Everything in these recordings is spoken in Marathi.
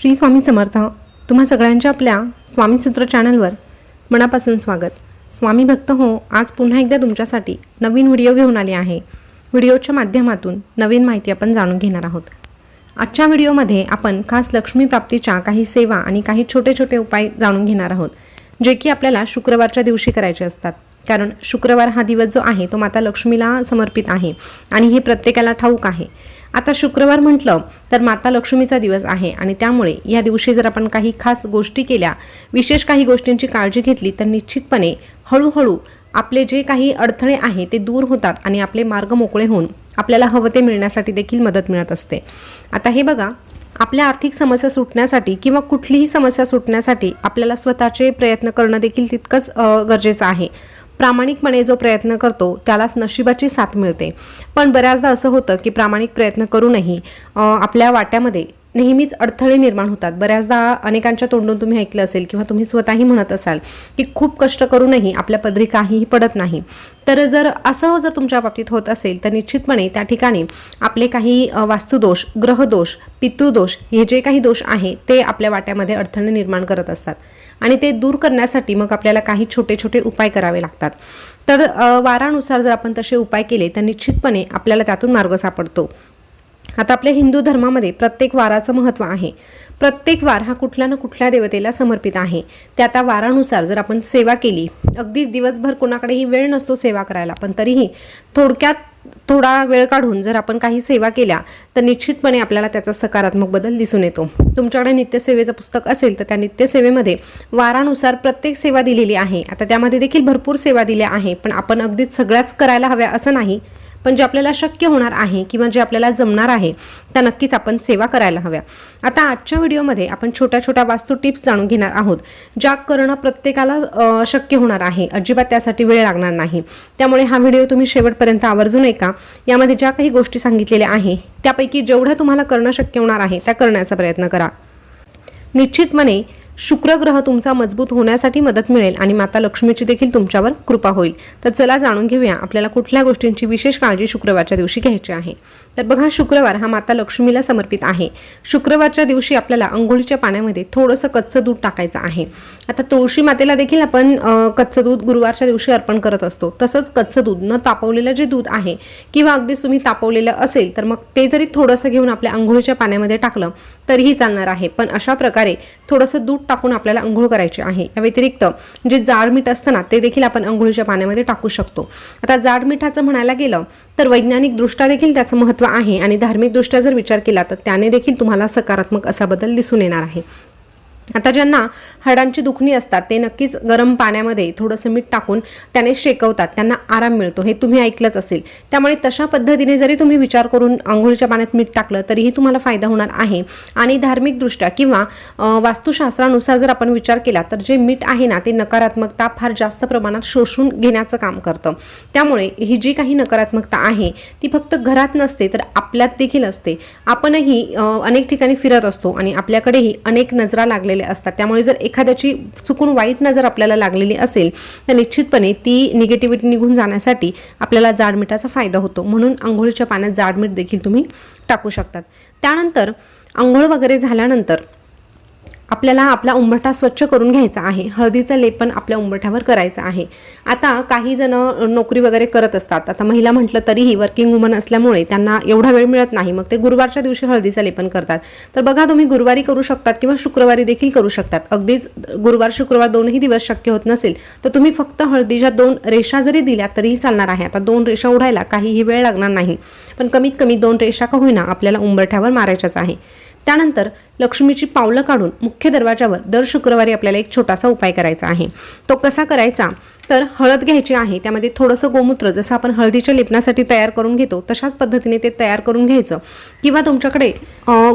श्री स्वामी समर्थ तुम्हा सगळ्यांच्या आपल्या स्वामी सूत्र चॅनलवर मनापासून स्वागत. स्वामी भक्त हो आज पुन्हा एकदा तुमच्यासाठी नवीन व्हिडिओ घेऊन आले आहे. व्हिडिओच्या माध्यमातून नवीन माहिती आपण जाणून घेणार आहोत. आजच्या व्हिडिओमध्ये आपण खास लक्ष्मी प्राप्तीच्या काही सेवा आणि काही छोटे छोटे उपाय जाणून घेणार आहोत जे की आपल्याला शुक्रवारच्या दिवशी करायचे असतात. कारण शुक्रवार हा दिवस जो आहे तो माता लक्ष्मीला समर्पित आहे आणि हे प्रत्येकाला ठाऊक आहे. आता शुक्रवार म्हटलं तर माता लक्ष्मीचा दिवस आहे आणि त्यामुळे या दिवशी जर आपण काही खास गोष्टी केल्या विशेष काही गोष्टींची काळजी घेतली तर निश्चितपणे हळूहळू आपले जे काही अडथळे आहे ते दूर होतात आणि आपले मार्ग मोकळे होऊन आपल्याला हवं ते मिळण्यासाठी देखील मदत मिळत असते. आता हे बघा आपल्या आर्थिक समस्या सुटण्यासाठी किंवा कुठलीही समस्या सुटण्यासाठी आपल्याला स्वतःचे प्रयत्न करणं देखील तितकंच गरजेचं आहे. प्रामाणिकपणे जो प्रयत्न करतो त्यालाच नशिबाची साथ मिळते. पण बऱ्याचदा असं होतं की प्रामाणिक प्रयत्न करूनही आपल्या वाट्यामध्ये नेहमीच अडथळे निर्माण होतात. बऱ्याचदा अनेकांच्या तोंडून तुम्ही ऐकलं असेल किंवा तुम्ही स्वतःही म्हणत असाल की खूप कष्ट करूनही आपल्या पदरी काहीही पडत नाही. तर जर असं जर तुमच्या बाबतीत होत असेल तर निश्चितपणे त्या ठिकाणी आपले काही वास्तुदोष ग्रहदोष पितृदोष हे जे काही दोष आहे ते आपल्या वाट्यामध्ये अडथळे निर्माण करत असतात. आणि ते दूर करण्यासाठी मग आपल्याला काही छोटे छोटे उपाय करावे लागतात. तर वारानुसार जर आपण तसे उपाय केले तर निश्चितपणे आपल्याला त्यातून मार्ग सापडतो. आता आपल्या हिंदू धर्मामध्ये प्रत्येक वाराचं महत्त्व आहे. प्रत्येक वार हा कुठल्या ना कुठल्या देवतेला समर्पित आहे. त्या त्या वारानुसार जर आपण सेवा केली अगदीच दिवसभर कोणाकडेही वेळ नसतो सेवा करायला पण तरीही थोडक्यात थोडा वेळ काढून जर आपण काही सेवा केल्या तर निश्चितपणे आपल्याला त्याचा सकारात्मक बदल दिसून येतो. तुमच्याकडे नित्यसेवेचं पुस्तक असेल तर त्या नित्यसेवेमध्ये वारानुसार प्रत्येक सेवा दिलेली आहे. आता त्यामध्ये देखील भरपूर सेवा दिल्या आहे पण आपण अगदीच सगळ्याच करायला हव्या असं नाही. पण जे आपल्याला शक्य होणार आहे किंवा जे आपल्याला जमणार आहे त्या नक्कीच आपण सेवा करायला हव्या. आता आजच्या व्हिडिओमध्ये आपण छोट्या छोट्या वास्तू टिप्स जाणून घेणार आहोत ज्या करणं प्रत्येकाला शक्य होणार आहे. अजिबात त्यासाठी वेळ लागणार नाही. त्यामुळे हा व्हिडिओ तुम्ही शेवटपर्यंत आवर्जून ऐका. यामध्ये ज्या काही गोष्टी सांगितलेल्या आहे त्यापैकी जेवढं तुम्हाला करणं शक्य होणार आहे त्या करण्याचा प्रयत्न करा. निश्चितपणे शुक्र ग्रह तुमचा मजबूत होण्यासाठी मदत मिळेल आणि माता लक्ष्मीची देखील तुमच्यावर कृपा होईल. तर चला जाणून घेऊया आपल्याला कुठल्या गोष्टींची विशेष काळजी शुक्रवारच्या दिवशी घ्यायची आहे? तर बघा शुक्रवार हा माता लक्ष्मीला समर्पित आहे. शुक्रवारच्या दिवशी आपल्याला अंघोळीच्या पाण्यामध्ये थोडंसं कच्चं दूध टाकायचं आहे. आता तुळशी मातेला देखील आपण कच्चं दूध गुरुवारच्या दिवशी अर्पण करत असतो. तसंच कच्चं दूध न तापवलेलं जे दूध आहे किंवा अगदीच तुम्ही तापवलेलं असेल तर मग ते जरी थोडंसं घेऊन आपल्या अंघोळीच्या पाण्यामध्ये टाकलं तरीही चालणार आहे. पण अशा प्रकारे थोडंसं दूध टाकून आपल्याला अंघोळ करायची आहे. या व्यतिरिक्त जे जाड मीठ असतं ना ते देखील आपण अंघोळीच्या पाण्यामध्ये टाकू शकतो. आता जाड मिठाचं म्हणायला गेलं तर वैज्ञानिकदृष्ट्या देखील त्याचं महत्त्व आहे आणि धार्मिकदृष्ट्या जर विचार केला तर त्याने देखील तुम्हाला सकारात्मक असा बदल दिसून येणार आहे. आता ज्यांना हाडांची दुखणी असतात ते नक्कीच गरम पाण्यामध्ये थोडंसं मीठ टाकून त्याने शेकवतात. त्यांना आराम मिळतो. हे तुम्ही ऐकलंच असेल. त्यामुळे तशा पद्धतीने जरी तुम्ही विचार करून आंघोळीच्या पाण्यात मीठ टाकलं तरीही तुम्हाला फायदा होणार आहे. आणि धार्मिकदृष्ट्या किंवा वास्तुशास्त्रानुसार जर आपण विचार केला तर जे मीठ आहे ना ते नकारात्मकता फार जास्त प्रमाणात शोषून घेण्याचं काम करतं. त्यामुळे ही जी काही नकारात्मकता आहे ती फक्त घरात नसते तर आपल्यात देखील असते. आपणही अनेक ठिकाणी फिरत असतो आणि आपल्याकडेही अनेक नजरा लागलेल्या असतात. त्यामुळे जर एखाद्याची चुकून वाईट नजर आपल्याला लागलेली असेल तर निश्चितपणे ती निगेटिव्हिटी निघून जाण्यासाठी आपल्याला जाडमिठाचा फायदा होतो. म्हणून आंघोळीच्या पाण्यात जाडमीठ देखील तुम्ही टाकू शकतात. त्यानंतर आंघोळ वगैरे झाल्यानंतर आपल्याला आपला उंबरठा स्वच्छ करून घ्यायचा आहे. हळदीचं लेपन आपल्या उंबरठ्यावर करायचं आहे. आता काही जण नोकरी वगैरे करत असतात. आता महिला म्हटलं तरीही वर्किंग वुमन असल्यामुळे त्यांना एवढा वेळ मिळत नाही. मग ते गुरुवारच्या दिवशी हळदीचं लेपन करतात. तर बघा तुम्ही गुरुवारी करू शकतात किंवा शुक्रवारी देखील करू शकतात. अगदीच गुरुवार शुक्रवार दोनही दिवस शक्य होत नसेल तर तुम्ही फक्त हळदीच्या दोन रेषा जरी दिल्या तरीही चालणार आहे. आता दोन रेषा उडायला काहीही वेळ लागणार नाही. पण कमीत कमी दोन रेषा का होईना आपल्याला उंबरठ्यावर मारायच्याच आहे. त्यानंतर लक्ष्मीची पावलं काढून मुख्य दरवाजावर दर शुक्रवारी आपल्याला एक छोटासा उपाय करायचा आहे. तो कसा करायचा? तर हळद घ्यायची आहे. त्यामध्ये थोडंसं गोमूत्र जसं आपण हळदीच्या लेपनासाठी तयार करून घेतो तशाच पद्धतीने ते तयार करून घ्यायचं. किंवा तुमच्याकडे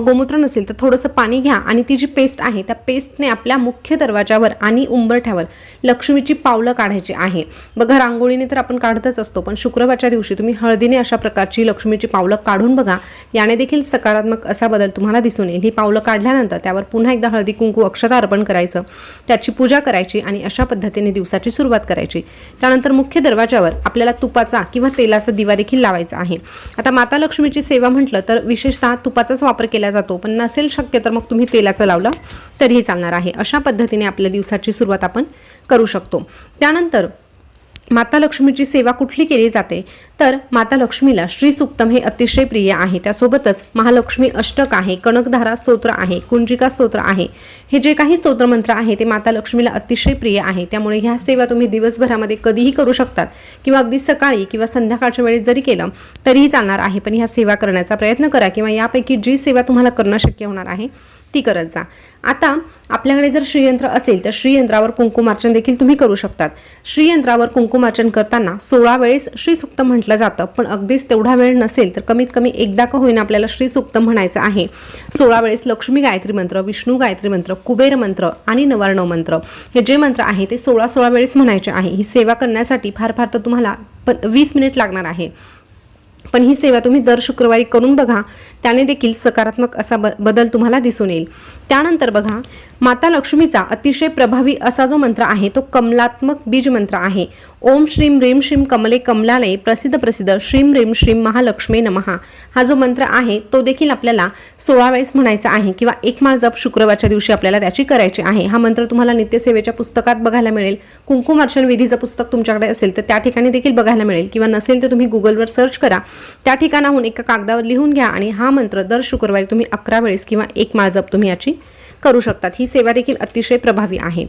गोमूत्र नसेल तर थोडंसं पाणी घ्या आणि ती जी पेस्ट आहे त्या पेस्टने आपल्या मुख्य दरवाजावर आणि उंबरठ्यावर लक्ष्मीची पावलं काढायची आहे. बघा रांगोळीने तर आपण काढतच असतो पण शुक्रवारच्या दिवशी तुम्ही हळदीने अशा प्रकारची लक्ष्मीची पावलं काढून बघा. याने देखील सकारात्मक असा बदल तुम्हाला दिसून येईल. ही पावलं काढ काढल्यानंतर त्यावर पुन्हा एकदा हळदी कुंकू अक्षता अर्पण करायचं. त्याची पूजा करायची आणि अशा पद्धतीने दिवसाची सुरुवात करायची. त्यानंतर मुख्य दरवाजावर आपल्याला तुपाचा किंवा तेलाचा दिवा देखील लावायचा आहे. आता माता लक्ष्मीची सेवा म्हटलं तर विशेषतः तुपाचाच वापर केला जातो. पण नसेल शक्य तर मग तुम्ही तेलाचं लावलं तरीही चालणार आहे. अशा पद्धतीने आपल्या दिवसाची सुरुवात आपण करू शकतो. त्यानंतर माता लक्ष्मीची सेवा कुठली केली जाते? तर माता लक्ष्मीला श्री सुक्तम हे अतिशय प्रिय आहे. त्यासोबतच महालक्ष्मी अष्टक आहे कणकधारा स्तोत्र आहे कुंजिका स्तोत्र आहे. हे जे काही स्तोत्रमंत्र आहे ते माता लक्ष्मीला अतिशय प्रिय आहे. त्यामुळे ह्या सेवा तुम्ही दिवसभरामध्ये कधीही करू शकतात. किंवा अगदी सकाळी किंवा संध्याकाळच्या वेळेत जरी केलं तरीही चालणार आहे. पण ह्या सेवा करण्याचा प्रयत्न करा किंवा यापैकी जी सेवा तुम्हाला करणं शक्य होणार आहे ती करत जा. आता आपल्याकडे जर श्रीयंत्र असेल तर श्रीयंत्रावर कुंकुमार्चन देखील तुम्ही करू शकतात. श्रीयंत्रावर कुंकुमार्चन करताना सोळा वेळेस श्रीसुक्त म्हटलं जातं पण अगदीच तेवढा वेळ नसेल तर कमीत कमी एकदा का होईना आपल्याला श्रीसुक्त म्हणायचं आहे. सोळा वेळेस लक्ष्मी गायत्री मंत्र विष्णू गायत्री मंत्र कुबेर मंत्र आणि नवार्णव मंत्र. हे जे मंत्र आहे ते सोळा सोळा वेळेस म्हणायचे आहे. ही सेवा करण्यासाठी फार फार तर तुम्हाला प वीस मिनिट लागणार आहे. पण ही सेवा तुम्ही दर शुक्रवारी करून बघा. त्याने देखील सकारात्मक असा ब बदल तुम्हाला दिसून येईल. त्यानंतर बघा माता लक्ष्मीचा अतिशय प्रभावी असा जो मंत्र आहे तो कमलात्मक बीज मंत्र आहे. ओम श्रीम रीम श्रीम कमले कमलालय प्रसिद्ध प्रसिद्ध श्रीम रीम श्रीम महालक्ष्मी नमहा. हा जो मंत्र आहे तो देखील आपल्याला सोळा वेळेस म्हणायचा आहे किंवा एक माळ जप शुक्रवारच्या दिवशी आपल्याला त्याची करायची आहे. हा मंत्र तुम्हाला नित्यसेवेच्या पुस्तकात बघायला मिळेल. कुंकुम अर्चन विधीचं पुस्तक तुमच्याकडे असेल तर त्या ठिकाणी देखील बघायला मिळेल. किंवा नसेल तर तुम्ही गुगलवर सर्च करा. त्या ठिकाणाहून एका कागदावर लिहून घ्या आणि हा मंत्र दर शुक्रवारी तुम्ही अकरा वेळेस किंवा एक माळ जप तुम्ही याची करू शकतात. ही सेवा देखील अतिशय प्रभावी आहे.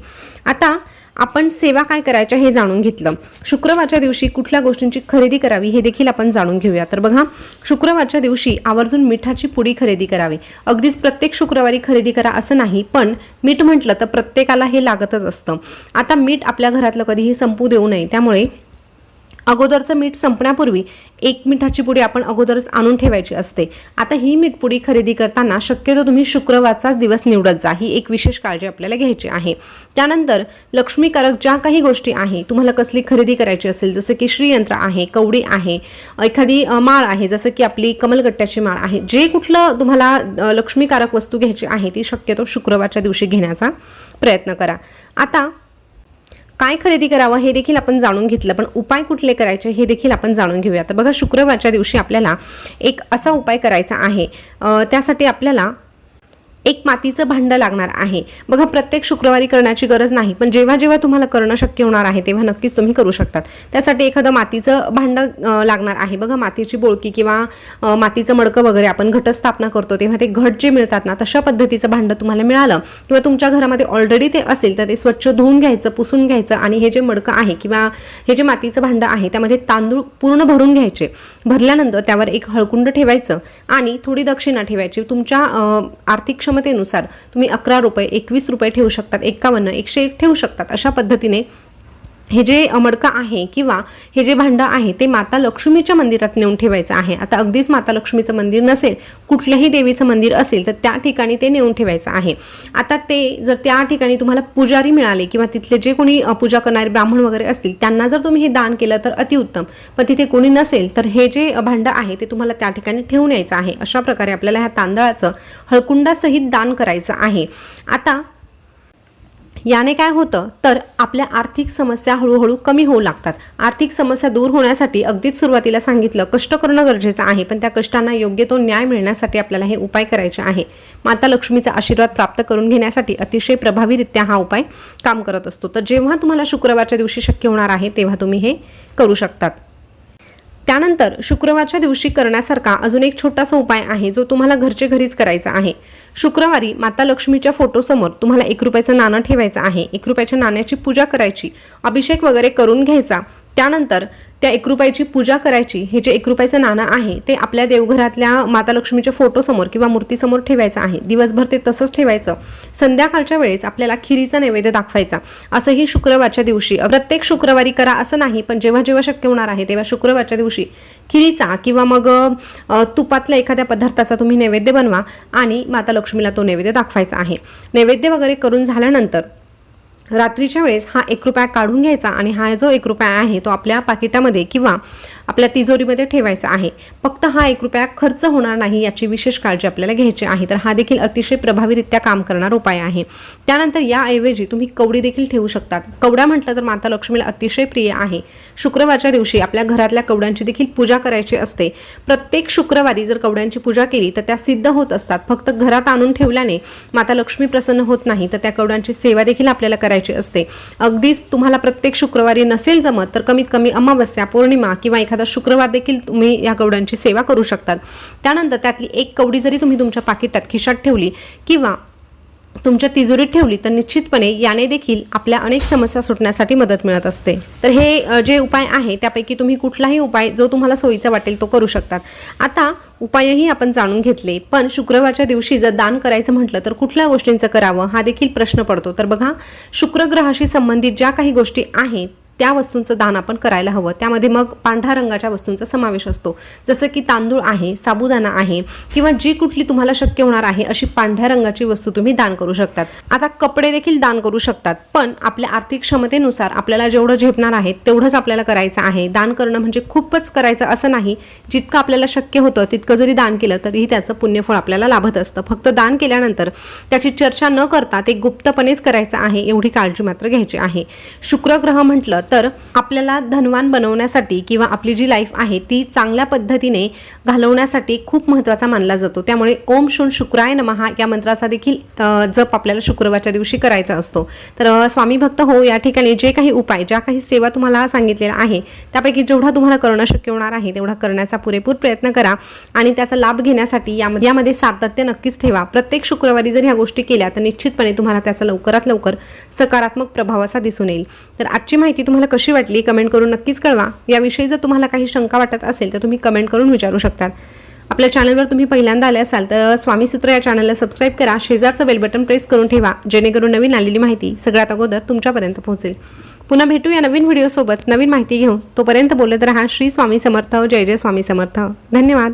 आता आपण सेवा काय करायच्या हे जाणून घेतलं. शुक्रवारच्या दिवशी कुठल्या गोष्टींची खरेदी करावी हे देखील आपण जाणून घेऊया. तर बघा शुक्रवारच्या दिवशी आवर्जून मिठाची पुडी खरेदी करावी. अगदीच प्रत्येक शुक्रवारी खरेदी करा असं नाही पण मीठ म्हटलं तर प्रत्येकाला हे लागतच असतं. आता मीठ आपल्या घरातलं कधीही संपू देऊ नये. त्यामुळे अगोदरचं मीठ संपण्यापूर्वी एक मिठाची पुडी आपण अगोदरच आणून ठेवायची असते. आता ही मीठपुडी खरेदी करताना शक्यतो तुम्ही शुक्रवारचाच दिवस निवडत जा. ही एक विशेष काळजी आपल्याला घ्यायची आहे. त्यानंतर लक्ष्मीकारक ज्या काही गोष्टी आहे तुम्हाला कसली खरेदी करायची असेल जसं की श्रीयंत्र आहे कवडी आहे एखादी माळ आहे जसं की आपली कमलगट्ट्याची माळ आहे जे कुठलं तुम्हाला लक्ष्मीकारक वस्तू घ्यायची आहे ती शक्यतो शुक्रवारच्या दिवशी घेण्याचा प्रयत्न करा. आता काय खरेदी करावं हे देखील आपण जाणून घेतलं पण उपाय कुठले करायचे हे देखील आपण जाणून घेऊया. तर बघा शुक्रवारच्या दिवशी आपल्याला एक असा उपाय करायचा आहे. त्यासाठी आपल्याला एक मातीचं भांडं लागणार आहे. बघा प्रत्येक शुक्रवारी करण्याची गरज नाही पण जेव्हा जेव्हा तुम्हाला करणं शक्य होणार आहे तेव्हा नक्कीच तुम्ही करू शकतात. त्यासाठी एखादं मातीचं भांडं लागणार आहे. बघा मातीची बोळकी किंवा मातीचं मडकं वगैरे आपण घटस्थापना करतो तेव्हा ते घट जे मिळतात ना तशा पद्धतीचं भांडं तुम्हाला मिळालं किंवा तुमच्या घरामध्ये ऑलरेडी ते असेल तर ते स्वच्छ धुवून घ्यायचं पुसून घ्यायचं आणि हे जे मडकं आहे किंवा हे जे मातीचं भांडं आहे त्यामध्ये तांदूळ पूर्ण भरून घ्यायचे. भरल्यानंतर त्यावर एक हळकुंड ठेवायचं आणि थोडी दक्षिणा ठेवायची. तुमच्या आर्थिक क्षम क्षमतेनुसार तुम्ही अकरा रुपये एकवीस रुपये ठेवू शकतात एकावन्न एकशे एक ठेवू शकतात अशा पद्धतीने हे जे मडकं आहे किंवा हे जे भांडं आहे ते माता लक्ष्मीच्या मंदिरात नेऊन ठेवायचं आहे. आता अगदीच माता लक्ष्मीचं मंदिर नसेल कुठल्याही देवीचं मंदिर असेल तर त्या ठिकाणी ते नेऊन ठेवायचं आहे. आता ते जर त्या ठिकाणी तुम्हाला पुजारी मिळाले किंवा तिथले जे कोणी पूजा करणारे ब्राह्मण वगैरे असतील त्यांना जर तुम्ही हे दान केलं तर अतिउत्तम पण तिथे कोणी नसेल तर हे जे भांडं आहे ते तुम्हाला त्या ठिकाणी ठेवून यायचं आहे. अशा प्रकारे आपल्याला ह्या तांदळाचं हळकुंडासहित दान करायचं आहे. आता याने काय होतं? तर आपल्या आर्थिक समस्या हळूहळू कमी होऊ लागतात. आर्थिक समस्या दूर होण्यासाठी अगदीच सुरुवातीला सांगितलं कष्ट करणं गरजेचं आहे पण त्या कष्टांना योग्य तो न्याय मिळण्यासाठी आपल्याला हे उपाय करायचे आहे. माता लक्ष्मीचा आशीर्वाद प्राप्त करून घेण्यासाठी अतिशय प्रभावीरित्या हा उपाय काम करत असतो. तर जेव्हा तुम्हाला शुक्रवारच्या दिवशी शक्य होणार आहे तेव्हा तुम्ही हे करू शकतात. त्यानंतर शुक्रवारच्या दिवशी करण्यासारखा अजून एक छोटासा उपाय आहे जो तुम्हाला घरचे घरीच करायचा आहे. शुक्रवारी माता लक्ष्मीच्या फोटोसमोर तुम्हाला एक रुपयाचं नाणं ठेवायचं आहे. एक रुपयाच्या नाण्याची पूजा करायची अभिषेक वगैरे करून घ्यायचा. त्यानंतर त्या एक रुपयाची पूजा करायची. हे जे एक रुपयाचं नाणं आहे ते आपल्या देवघरातल्या माता लक्ष्मीच्या फोटोसमोर किंवा मूर्तीसमोर ठेवायचं आहे. दिवसभर ते तसंच ठेवायचं. संध्याकाळच्या वेळेस आपल्याला खिरीचा नैवेद्य दाखवायचा. असंही शुक्रवारच्या दिवशी. प्रत्येक शुक्रवारी करा असं नाही पण जेव्हा जेव्हा शक्य होणार आहे तेव्हा शुक्रवारच्या दिवशी खिरीचा किंवा मग तुपातल्या एखाद्या पदार्थाचा तुम्ही नैवेद्य बनवा आणि माता लक्ष्मीला तो नैवेद्य दाखवायचा आहे. नैवेद्य वगैरे करून झाल्यानंतर रात्रीच्या वेळेस हा एक रुपया काढून घ्यायचा आणि हा जो एक रुपया आहे तो आपल्या पाकिटामध्ये किंवा आपल्या तिजोरीमध्ये ठेवायचा आहे. फक्त हा एक रुपया खर्च होणार नाही याची विशेष काळजी आपल्याला घ्यायची आहे. तर हा देखील अतिशय प्रभावीरित्या काम करणारा उपाय आहे. त्यानंतर याऐवजी तुम्ही कवडी देखील ठेवू शकतात. कवड्या म्हटलं तर माता लक्ष्मीला अतिशय प्रिय आहे. शुक्रवारच्या दिवशी आपल्या घरातल्या कवड्यांची देखील पूजा करायची असते. प्रत्येक शुक्रवारी जर कवड्यांची पूजा केली तर त्या सिद्ध होत असतात. फक्त घरात आणून ठेवल्याने माता लक्ष्मी प्रसन्न होत नाही तर त्या कवड्यांची सेवा देखील आपल्याला करायची असते. अगदीच तुम्हाला प्रत्येक शुक्रवारी नसेल जमत तर कमीत कमी अमावस्या पौर्णिमा किंवा एखादा शुक्रवार देखील तुम्ही या कवड्यांची सेवा करू शकतात. त्यानंतर त्यातली एक कवडी जरी तुम्ही तुमच्या पाकिटात खिशात ठेवली किंवा तुमच्या तिजोरीत ठेवली तर निश्चितपणे याने देखील आपल्या अनेक समस्या सुटण्यासाठी मदत मिळत असते. तर हे जे उपाय आहे त्यापैकी तुम्ही कुठलाही उपाय जो तुम्हाला सोयीचा वाटेल तो करू शकतात. आता उपायही आपण जाणून घेतले पण शुक्रवारच्या दिवशी जर दान करायचं म्हटलं तर कुठल्या गोष्टींचं करावं हा देखील प्रश्न पडतो. तर बघा शुक्रग्रहाशी संबंधित ज्या काही गोष्टी आहेत त्या वस्तूंचं दान आपण करायला हवं. त्यामध्ये मग पांढऱ्या रंगाच्या वस्तूंचा समावेश असतो. जसं की तांदूळ आहे साबुदाणा आहे किंवा जी कुठली तुम्हाला शक्य होणार आहे अशी पांढऱ्या रंगाची वस्तू तुम्ही दान करू शकतात. आता कपडे देखील दान करू शकतात पण आपल्या आर्थिक क्षमतेनुसार आपल्याला जेवढं झेपणार आहे तेवढंच आपल्याला करायचं आहे. दान करणं म्हणजे खूपच करायचं असं नाही. जितकं आपल्याला शक्य होतं तितकं जरी दान केलं तरीही त्याचं पुण्यफळ आपल्याला लाभत असतं. फक्त दान केल्यानंतर त्याची चर्चा न करता ते गुप्तपणेच करायचं आहे एवढी काळजी मात्र घ्यायची आहे. शुक्रग्रह म्हटलं तर आपल्याला धनवान बनवण्यासाठी किंवा आपली जी लाईफ आहे ती चांगल्या पद्धतीने घालवण्यासाठी खूप महत्त्वाचा मानला जातो. त्यामुळे ओम शून शुक्राय नमहा या मंत्राचा देखील जप आपल्याला शुक्रवारच्या दिवशी करायचा असतो. तर स्वामी भक्त हो या ठिकाणी जे काही उपाय ज्या काही सेवा तुम्हाला सांगितलेल्या आहे त्यापैकी जेवढा तुम्हाला करणं शक्य होणार आहे तेवढा करण्याचा पुरेपूर प्रयत्न करा आणि त्याचा लाभ घेण्यासाठी यामध्ये यामध्ये सातत्य नक्कीच ठेवा. प्रत्येक शुक्रवारी जर ह्या गोष्टी केल्या तर निश्चितपणे तुम्हाला त्याचा लवकरात लवकर सकारात्मक प्रभाव असा दिसून येईल. तर आजची माहिती तुम्हाला कशी वाटली कमेंट करून नक्कीच कळवा. याविषयी जर तुम्हाला काही शंका वाटत असेल तर तुम्ही कमेंट करून विचारू शकतात. आपल्या चॅनलवर तुम्ही पहिल्यांदा आले असाल तर स्वामी सूत्र या चॅनलला सबस्क्राईब करा. शेजारचं बेल बटन प्रेस करून ठेवा जेणेकरून नवीन आलेली माहिती सगळ्यात अगोदर तुमच्यापर्यंत पोहोचेल. पुन्हा भेटू या नवीन व्हिडिओसोबत नवीन माहिती घेऊन. तोपर्यंत बोलत राहा. श्री स्वामी समर्थ. जय जय स्वामी समर्थ. धन्यवाद.